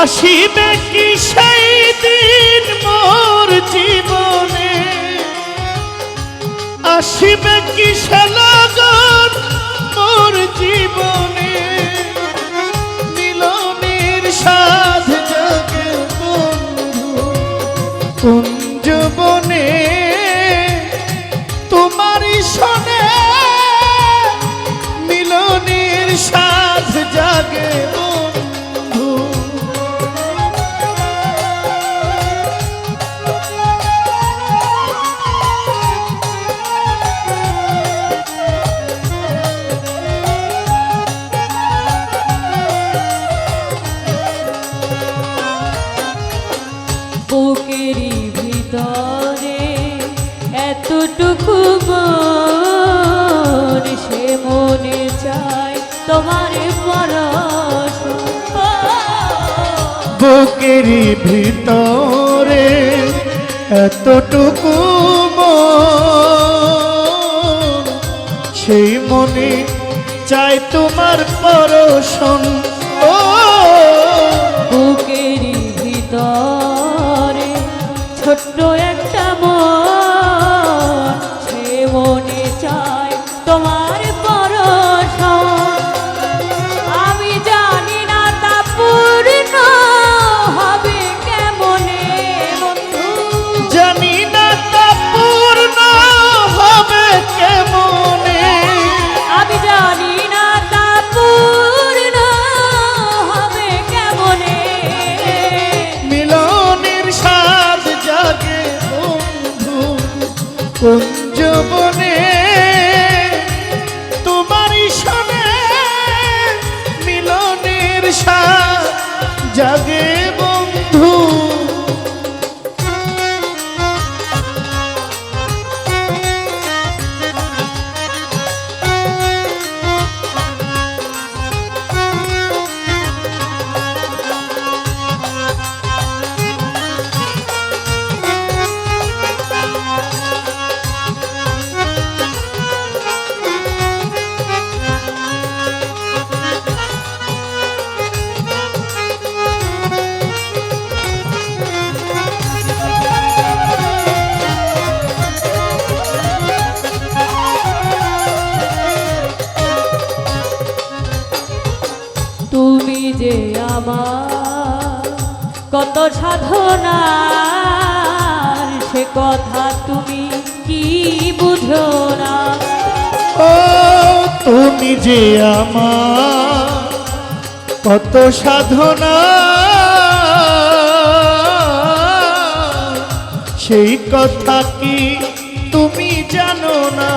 আসিবে কি সেই দিন মোর জীবনে? আসিবে কি সে লগন মোর জীবনে? মিলনের সাধ জাগে বন্ধু কুঞ্জবনে তোমারই বুকেরই ভিতরে এতটুকু মন সে মনে চায় তোমার পরশ। বুকেরই ভিতরে এতটুকু সেই মনে চাই তোমার পরশন যে আমার কত সাধনার সে কথা তুমি কি বুঝো না? ও তুমি যে আমার কত সাধনা সেই কথা কি তুমি জানো না?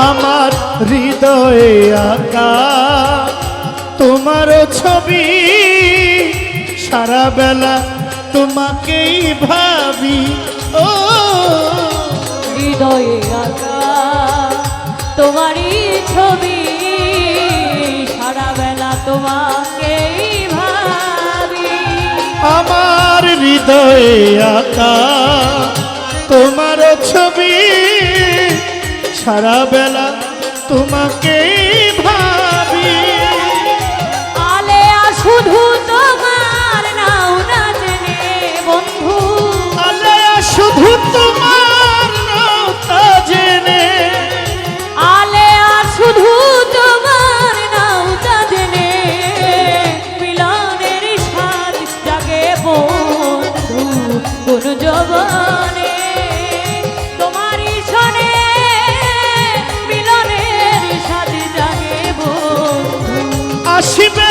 আমার হৃদয়ে আঁকা। তোমার ছবি সারা বেলা তোমাকেই ভাবি। ও হৃদয়ে আঁকা তোমারই ছবি সারা বেলা তোমাকেই ভাবি। আমার হৃদয়ে আঁকা তোমার ছবি সারা বেলা তোমাকে worship